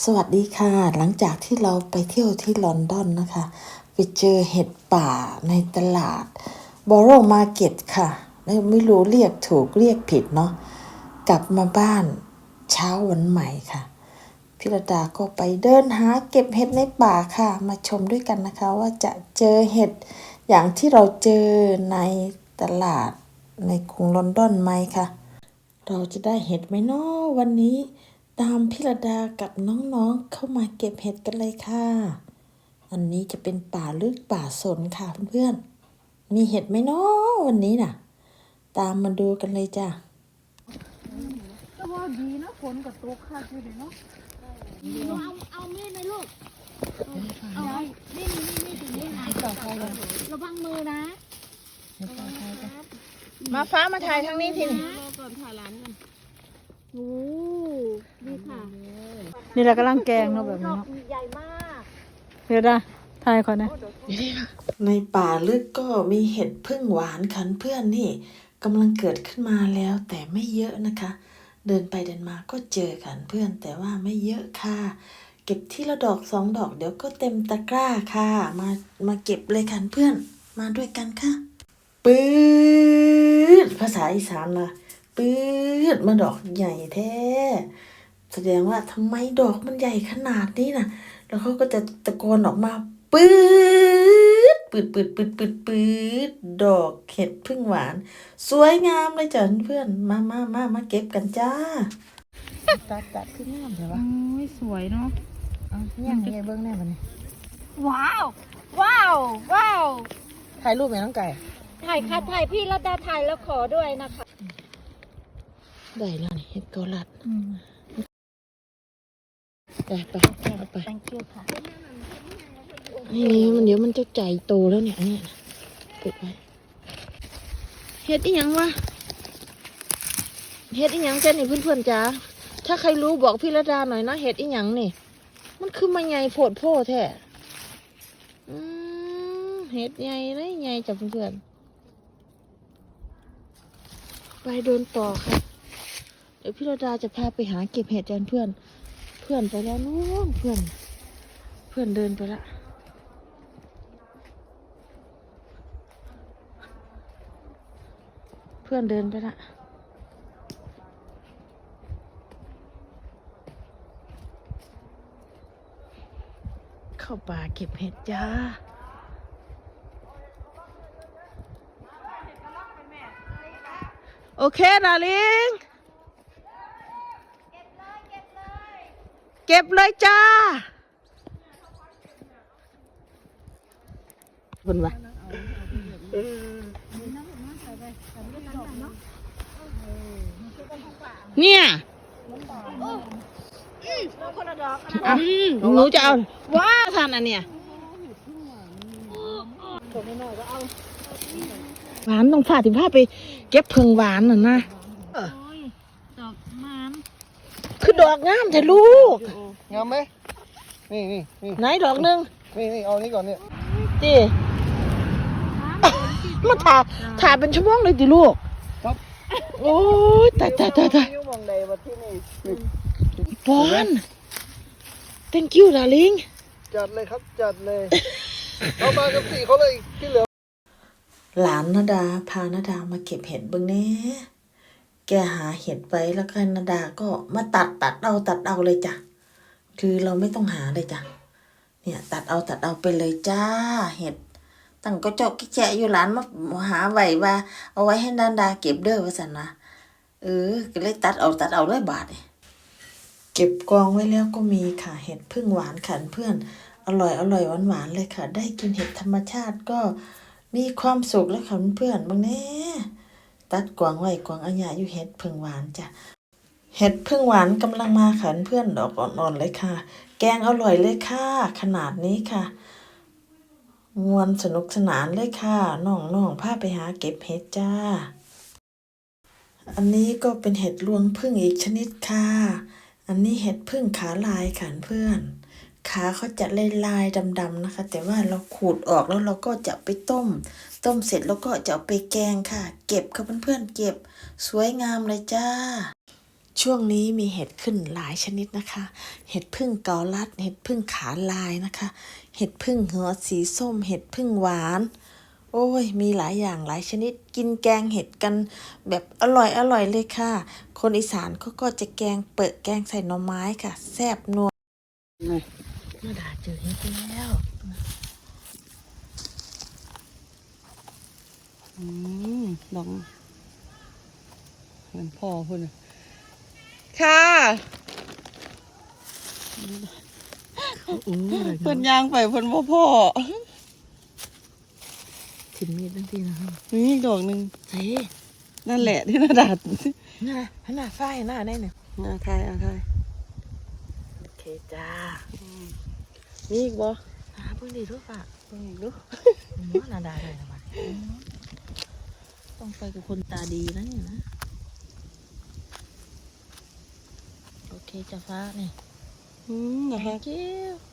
สวัสดีค่ะ หลังจากที่เราไปเที่ยวที่ลอนดอนนะคะไปเจอเห็ดป่าในตลาดบอโรมาเก็ตค่ะ ไม่รู้เรียกถูกเรียกผิดเนาะกลับมาบ้านเช้าวันใหม่ค่ะพิรดาก็ไปเดินหาเก็บเห็ดในป่าค่ะ มาชมด้วยกันนะคะ ว่าจะเจอเห็ดอย่างที่เราเจอในตลาดในกรุงลอนดอนไหมค่ะเราจะได้เห็ดไหมเนาะวันนี้ ตามพิรดากับน้องๆเข้ามาเก็บเห็ดกันเลยค่ะ อันนี้จะเป็นป่าลึกป่าสนค่ะเพื่อนๆ มีเห็ดไหมเนาะวันนี้น่ะ ตามมาดูกันเลยจ้ะก็ว่าดีนะฝนกับตกค่ะคือเดี๋ยวเนาะเอาเอามีดไหมลูกเอาเอามีดมีดมีดถึงมีดนะระวังมือนะ มาฟ้ามาถ่ายทางนี้ทีนี่รอก่อนถ่ายร้านกันโอ้ดีค่ะ นี่แหละกำลังแกงเนาะแบบดนี้อกเนาะใหญ่มากเดี๋ยวได้ถ่ายก่อนนะ ในป่าลึกก็มีเห็ดพึ่งหวานคันเพื่อนนี่กำลังเกิดขึ้นมาแล้วแต่ไม่เยอะนะคะ เดินไปเดินมาก็เจอกันเพื่อนแต่ว่าไม่เยอะค่ะ เก็บที่ละดอกสองดอกเดี๋ยวก็เต็มตะกร้าค่ะ มามาเก็บเลยคันเพื่อนมาด้วยกันค่ะปื๊ดภาษาอีสานนะปื๊ดมาดอกใหญ่แท้ แสดงว่าทำไมดอกมันใหญ่ขนาดนี้นะแล้วเขาก็จะตะโกนออกมาปื๊ดปืดปืดปืดปืดปืดดอกเห็ดพึ่งหวาน สวยงามเลยจ้ะเพื่อนมามามามาเก็บกันจ้าตัดตัดขึ้นงามเลยวะโอ้ยสวยเนาะเอาย่างเงี้ยเบิ้งแน่บันนี้ว้าวว้าวว้าวถ่ายรูปไหมน้องไก่ถ่ายค่ะถ่ายพี่รัตดาถ่ายแล้วขอด้วยนะคะ ได้แล้วนี่เห็ดเกาลัดอืม ไปไปเอาไป thank you ค่ะนี่มันเดี๋ยวมันจะใจโตแล้วเนี่ยเนี่ยปิดไว้เห็ดอีหยังวะเห็ดอีหยังจ้ะนี่เพื่อนๆจ้าถ้าใครรู้บอกพี่ระดาหน่อยนะเห็ดอีหยังนี่ มันคือมาใหญ่โพดโพแท้อืมเห็ดใหญ่เลยใหญ่จ้ะเพื่อนๆไปเดินต่อค่ะ เดี๋ยวพี่ระดาจะพาไปหาเก็บเห็ดกันเพื่อน เพื่อนไปแล้วนู้นเพื่อน เพื่อนเดินไปละเพื่อนเดินไปละเข้าป่าเก็บเห็ดจ้าโอเคดาลิง ก็บเลยจ้าคนวะเนี่ยอะหนูจะเอาว้าทานอันเนี้ยหวานต้องฝาดถึงผ้าไป เก็บเพิงหวานน่ะนะ โอ้ย ดอกมาน คือดอกงามแต่ลูก งามไหมนี่นี่นี่ไหนดอกหนึงนี่นี่เอานี้ก่อนเนี่ยจีมาถ่าถ่าเป็นชั่วโมงเลยจิลูกครับโอ้ยตายตายตายตายนิ้วมองใดมาที่นี่นี่บอล thank you darling จัดเลยครับจัดเลยเอามากับสี่เขาเลยที่เหลือ หลานนาดา พานาดามาเก็บเห็ดเบึงแน่ แกหาเห็ดไปแล้วก็นาดาก็มาตัดตัดเอาตัดเอาเลยจ้ะ คือเราไม่ต้องหาเลยจ้ะ เนี่ยตัดเอาตัดเอาไปเลยจ้า เห็ดตั้งก็เจาะกิแจอยู่หลานมาหาไว้ว่า เอาไว้ให้นาดาเก็บเด้อว่าสันนะเออ ก็เลยตัดเอาตัดเอาเลยบาทเนี่ยเก็บกองไว้แล้วก็มีค่ะเห็ดพึ่งหวานขันเพื่อนอร่อยอร่อยหวานหวานๆเลยค่ะ ได้กินเห็ดธรรมชาติก็มีความสุขแล้วค่ะเพื่อนบางแน่ ตัดกวางไว้กวางอาญาอยู่เห็ดพึ่งหวานจ้ะเห็ดพึ่งหวานกำลังมาค่ะเพื่อนดอกอ่อนๆเลยค่ะ แกงอร่อยเลยค่ะ ขนาดนี้ค่ะมวนสนุกสนานเลยค่ะน้องๆพาไปหาเก็บเห็ดจ้า อันนี้ก็เป็นเห็ดรวงพึ่งอีกชนิดค่ะ อันนี้เห็ดพึ่งขาลายค่ะเพื่อน ขาเขาจะลายลายๆดำๆนะคะ แต่ว่าเราขูดออกแล้วเราก็จะไปต้ม ต้มเสร็จแล้วก็จะเอาไปแกงค่ะ เก็บค่ะเพื่อนๆเก็บสวยงามเลยจ้า ช่วงนี้มีเห็ดขึ้นหลายชนิดนะคะ เห็ดพึ่งเกาลัด เห็ดพึ่งขาลายนะคะ เห็ดพึ่งหัวสีส้ม เห็ดพึ่งหวานโอ้ย มีหลายอย่างหลายชนิดกินแกงเห็ดกันแบบอร่อยอร่อยเลยค่ะ คนอีสานเขาก็จะแกงเปิดแกงใส่หน่อไม้ค่ะ แซ่บนัว น่าด่าเจอเห็ดแล้วอืมดอกเหมือนพ่อพุ่นน่ะค่ะอู้อะไรเพิ่นย่างไปเพิ่นบ่พ่อถิ่นมีดตั้งทีนะครับมีอีกดอกหนึงเฮ้นั่นแหละที่น่าดัดน่าหน้าฝ้ายหน้าได้เนี่ยอาทายอาทายโอเคจ้า มีอีกบ่หาเพิ่งดีรู้ป่ะเบิ่งอีกดูอืมนาดาเลยนะมันต้องไปกับคนตาดีนะเนี่ยนะ โอเคจ้าฟ้าเนี่ยอืมนะคะ thank you